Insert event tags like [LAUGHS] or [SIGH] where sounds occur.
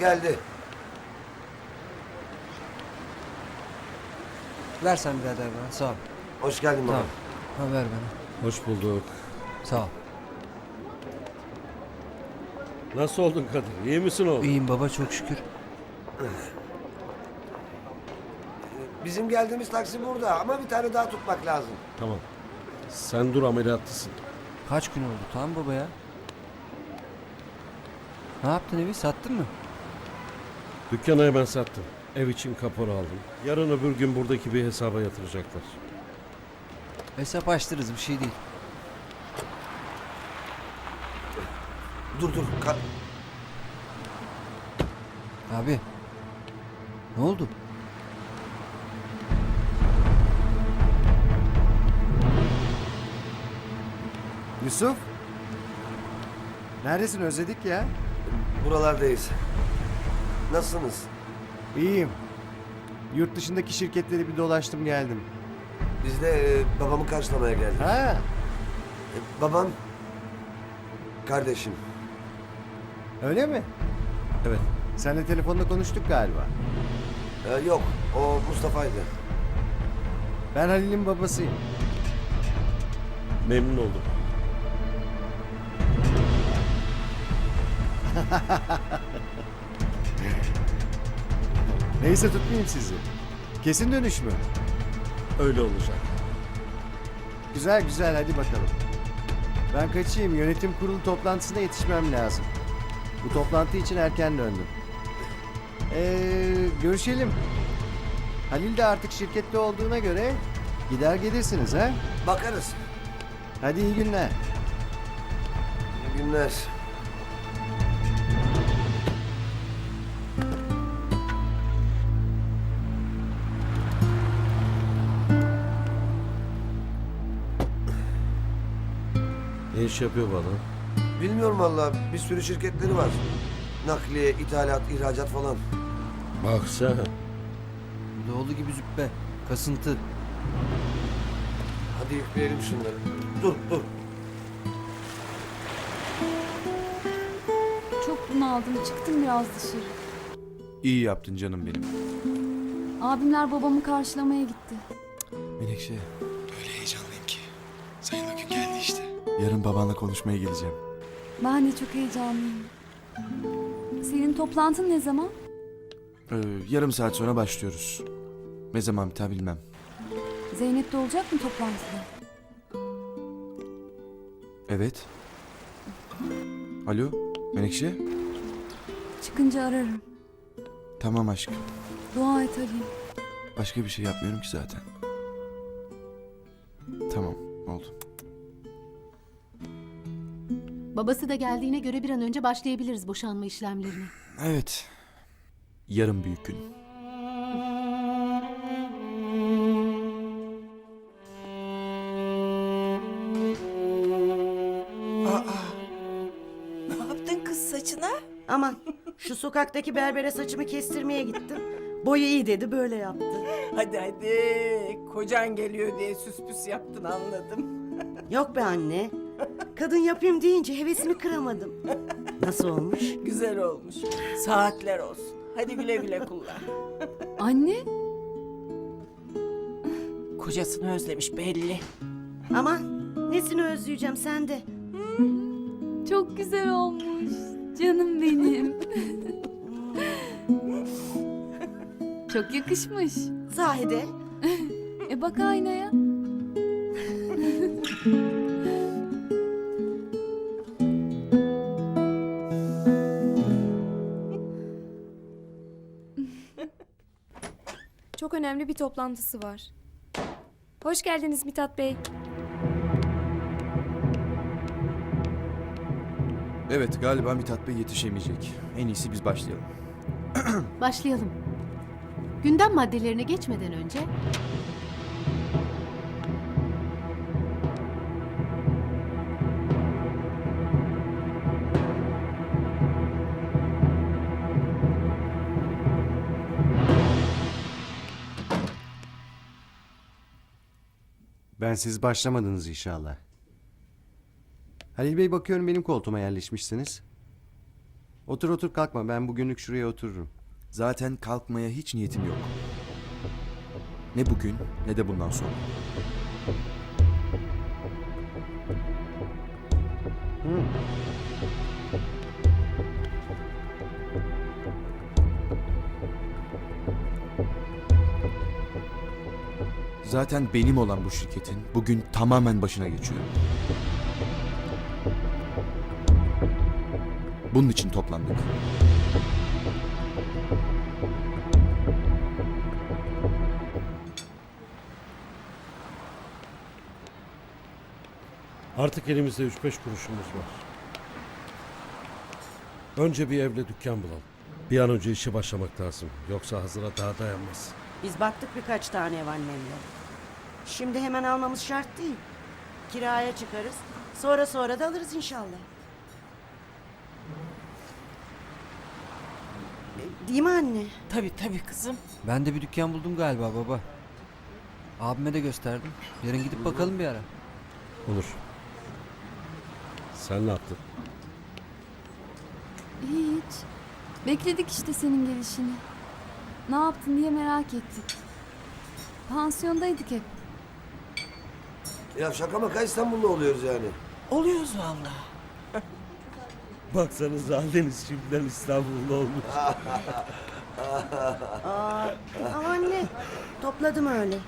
geldi. Ver sen birader bana. Sağ ol. Hoş geldin baba. Tamam. Ha, ver bana. Hoş bulduk. Sağ ol. Nasıl oldun Kadir? İyi misin oğlum? İyiyim baba çok şükür. Bizim geldiğimiz taksi burada ama bir tane daha tutmak lazım. Tamam. Sen dur ameliyatlısın. Kaç gün oldu tamam baba ya. Ne yaptın evi sattın mı? Dükkanı hemen sattım. Ev için kapora aldım. Yarın öbür gün buradaki bir hesaba yatıracaklar. Hesap açtırırız bir şey değil. Dur dur. Ka- Abi. Ne oldu? Yusuf. Neredesin özledik ya. Buralardayız. Nasılsınız? İyiyim. Yurt dışındaki şirketleri bir dolaştım geldim. Biz de e, babamı karşılamaya geldik. Ha, E, babam, kardeşim. öyle mi? Evet. Seninle telefonda konuştuk galiba. E, yok, o Mustafa'ydı. Ben Halil'in babasıyım. Memnun oldum. [LAUGHS] Neyse tutmayayım sizi. Kesin dönüş mü? Öyle olacak. Güzel güzel hadi bakalım. Ben kaçayım yönetim kurulu toplantısına yetişmem lazım. Bu toplantı için erken döndüm. Ee, görüşelim. Halil de artık şirkette olduğuna göre gider gelirsiniz ha? Bakarız. Hadi iyi günler. İyi günler. Ne iş yapıyor bu adam? Bilmiyorum valla bir sürü şirketleri var. Nakliye, ithalat, ihracat falan. Bak sen. Doğulu gibi züppe. Kasıntı. Hadi yükleyelim şunları. Dur dur. Çok bunaldım. Çıktım biraz dışarı. İyi yaptın canım benim. Abimler babamı karşılamaya gitti. Menekşe. Yarın babanla konuşmaya geleceğim. Ben de çok heyecanlıyım. Senin toplantın ne zaman? Ee, yarım saat sonra başlıyoruz. Ne zaman biter bilmem. Zeynep de olacak mı toplantıda? Evet. Alo Menekşe. Çıkınca ararım. Tamam aşkım. Dua et arayayım. Başka bir şey yapmıyorum ki zaten. Tamam oldu. Babası da geldiğine göre bir an önce başlayabiliriz boşanma işlemlerine. Evet. Yarın büyük gün. Ne yaptın kız saçına? Aman şu sokaktaki berbere saçımı kestirmeye gittim. Boyu iyi dedi böyle yaptı. Hadi hadi. Kocan geliyor diye süs püs yaptın anladım. [LAUGHS] Yok be anne. Kadın yapayım deyince hevesimi kıramadım. Nasıl olmuş? [LAUGHS] Güzel olmuş. Saatler olsun. Hadi güle güle kullan. [LAUGHS] Anne, Kocasını özlemiş belli. Aman nesini özleyeceğim sen de. çok güzel olmuş. Canım benim. [LAUGHS] çok yakışmış. Zahide. E bak aynaya. Önemli bir toplantısı var. Hoş geldiniz Mithat Bey. Evet galiba Mithat Bey yetişemeyecek. En iyisi biz başlayalım. Başlayalım. Gündem maddelerine geçmeden önce Ben siz başlamadınız inşallah. Halil Bey bakıyorum benim koltuğuma yerleşmişsiniz. Otur otur kalkma ben bugünlük şuraya otururum. Zaten kalkmaya hiç niyetim yok. Ne bugün ne de bundan sonra. Zaten benim olan bu şirketin bugün tamamen başına geçiyor. Bunun için toplandık. Artık elimizde 3-5 kuruşumuz var. Önce bir evle dükkan bulalım. Bir an önce işe başlamak lazım. Yoksa hazıra daha dayanmaz. Biz baktık birkaç tane ev annemle. Şimdi hemen almamız şart değil. Kiraya çıkarız. Sonra sonra da alırız inşallah. E, Değil mi anne? Tabii tabii kızım. Ben de bir dükkan buldum galiba baba. Abime de gösterdim. Yarın gidip bakalım bir ara. Olur. Sen ne yaptın? Hiç. Bekledik işte senin gelişini. Ne yaptın diye merak ettik. Pansiyondaydık hep. Ya şaka maka İstanbul'da oluyoruz yani. Oluyoruz vallahi. [LAUGHS] Baksanıza Aldeniz şimdiden İstanbul'da olmuş. Aa, anne topladım öyle.